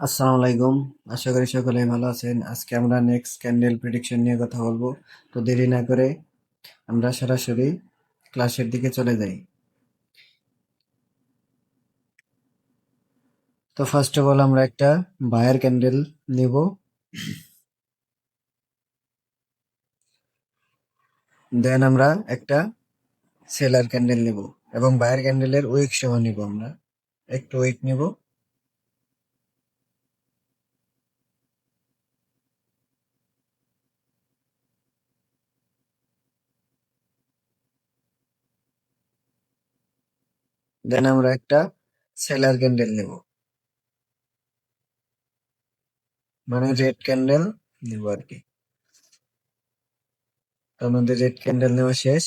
আসসালামু আলাইকুম। আশা করি সকলেই ভালো আছেন। আজকে আমরা নেক্সট ক্যান্ডেল প্রেডিকশন নিয়ে কথা বলব। তো দেরি না করে আমরা সরাসরি ক্লাসের দিকে চলে যাই। তো ফার্স্ট অফ অল আমরা একটা বায়ার ক্যান্ডেল নিব। দেন আমরা একটা সেলার ক্যান্ডেল নিব এবং বায়ার ক্যান্ডেলের উইক সহ নিব আমরা। একটু উইক নিব। দেন আমরা একটা সেলার ক্যান্ডেল নেব। মানে রেড ক্যান্ডেল নেব আর কি। আমাদের রেড ক্যান্ডেল নেওয়া শেষ।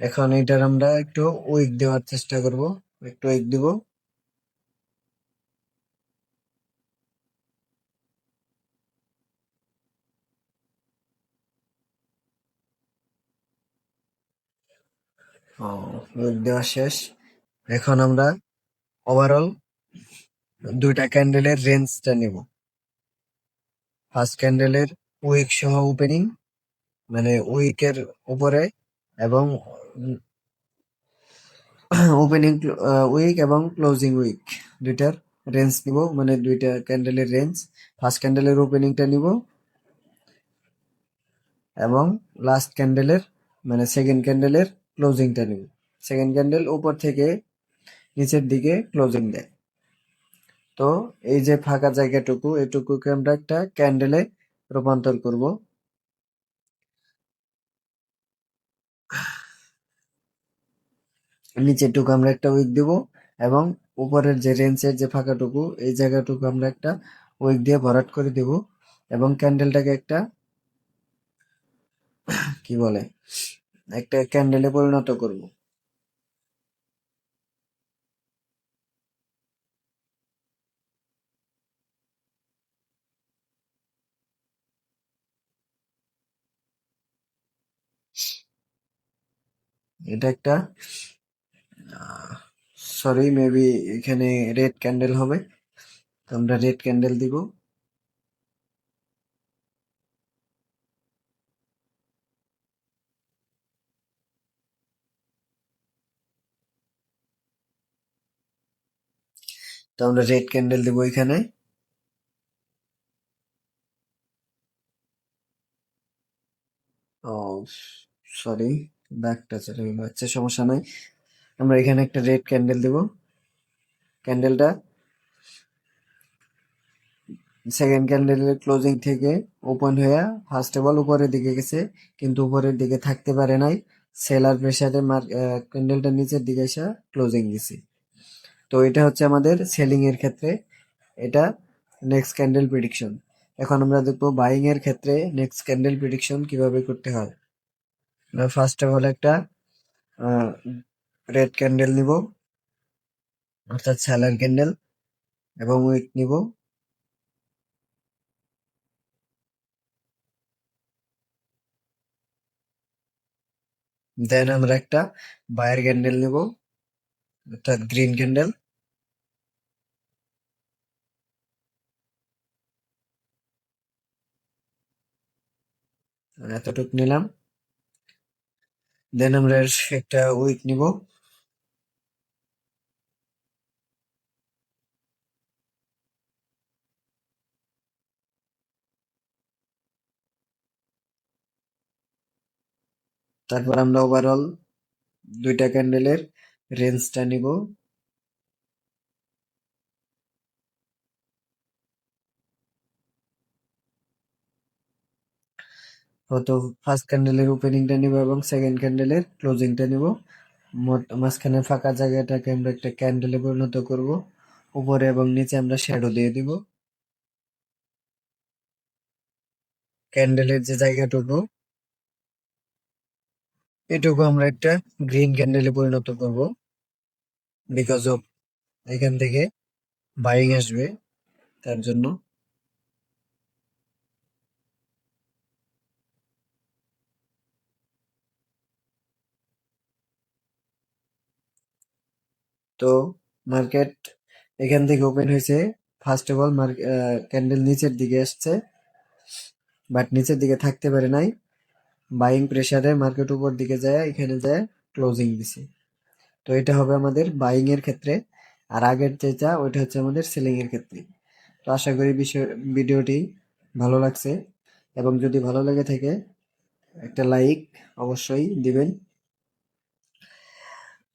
এখন এটার আমরা একটু উইক দেওয়ার চেষ্টা করব। একটু উইক দিব। ও, উইক দেওয়া শেষ। এখন আমরা ওভারঅল দুইটা ক্যান্ডেলের রেঞ্জটা নিব। ফার্স্ট ক্যান্ডেলের উইক সহ ওপেনিং মানে উইকের উপরে এবং ওপেনিং উইক এবং ক্লোজিং উইক দুইটার রেঞ্জ নিব মানে দুইটা ক্যান্ডেলের রেঞ্জ ফার্স্ট ক্যান্ডেলের ওপেনিংটা নিব এবং লাস্ট ক্যান্ডেলের মানে সেকেন্ড ক্যান্ডেলের ক্লোজিংটা নিব। সেকেন্ড ক্যান্ডেল উপর থেকে নিচের দিকে ক্লোজিং দেয়। তো এই যে ফাঁকা জায়গাটুকু, এটুকুকে আমরা একটা ক্যান্ডেলে রূপান্তর করব। নিচেরটুকু আমরা একটা উইক দিব এবং উপরের যে রেঞ্জের যে ফাঁকাটুকু, এই জায়গাটুকু আমরা একটা উইক দিয়ে ভরাট করে দেব এবং ক্যান্ডেলটাকে একটা কি বলে, একটা ক্যান্ডেলে পরিণত করব। এটা একটা সরি মেবি এখানে রেড ক্যান্ডেল হবে। তো আমরা রেড ক্যান্ডেল দিব। তো আমরা রেড ক্যান্ডেল দিব এখানে। ও সরি ব্যাকটা চলে গেল আচ্ছা সমস্যা নাই। আমরা এখানে একটা রেড ক্যান্ডেল দিব। ক্যান্ডেলটা সেকেন্ড ক্যান্ডেলের ক্লোজিং থেকে ওপেন হয়ে ফার্স্ট অফ অল উপরের দিকে গেছে, কিন্তু উপরের দিকে থাকতে পারে নাই। সেলার প্রেসারে মার ক্যান্ডেলটা নিচের দিকে এসে ক্লোজিং দিছে। তো এটা হচ্ছে আমাদের সেলিং এর ক্ষেত্রে। এটা নেক্সট ক্যান্ডেল প্রিডিকশন এখন আমরা দেখব বাইং এর ক্ষেত্রে নেক্সট ক্যান্ডেল প্রিডিকশন কীভাবে করতে হয়। ফার্স্ট অফ অল একটা রেড ক্যান্ডেল নিব, অর্থাৎ স্যালার ক্যান্ডেল এবং উইক নিব। দেন আমরা একটা বায়ার ক্যান্ডেল নিব, অর্থাৎ গ্রিন ক্যান্ডেল এতটুক নিলাম। দেন আমরা একটা উইক নিব। তারপর আমরা ওভারঅল দুইটা ক্যান্ডেলের রেঞ্জটা নিব। হয়তো ফার্স্ট ক্যান্ডেলের ওপেনিংটা নিব এবং সেকেন্ড ক্যান্ডেলের ক্লোজিংটা নিব। মাঝখানে ফাঁকা জায়গাটাকে আমরা একটা ক্যান্ডেলে পরিণত করব। উপরে এবং নিচে আমরা শ্যাডো দিয়ে দিব। ক্যান্ডেলের যে জায়গাটুকু এটুকু আমরা একটা গ্রিন ক্যান্ডেলে পরিণত করব। বিকজ অফ এখান থেকে বাইং আসবে, তার জন্য। তো মার্কেট এখান থেকে ওপেন হয়েছে। ফার্স্ট অফ অল ক্যান্ডেল নিচের দিকে আসছে বাট নিচের দিকে থাকতে পারে নাই। বাইং প্রেসারে মার্কেট উপর দিকে যায়, এখানে যায় ক্লোজিং দিছে। তো এটা হবে আমাদের বাইং এর ক্ষেত্রে। আর আগের যেটা, ওইটা হচ্ছে আমাদের সেলিং এর ক্ষেত্রে। তো আশা করি বিষয় ভিডিওটি ভালো লাগছে। এবং যদি ভালো লেগে থাকে, একটা লাইক অবশ্যই দিবেন।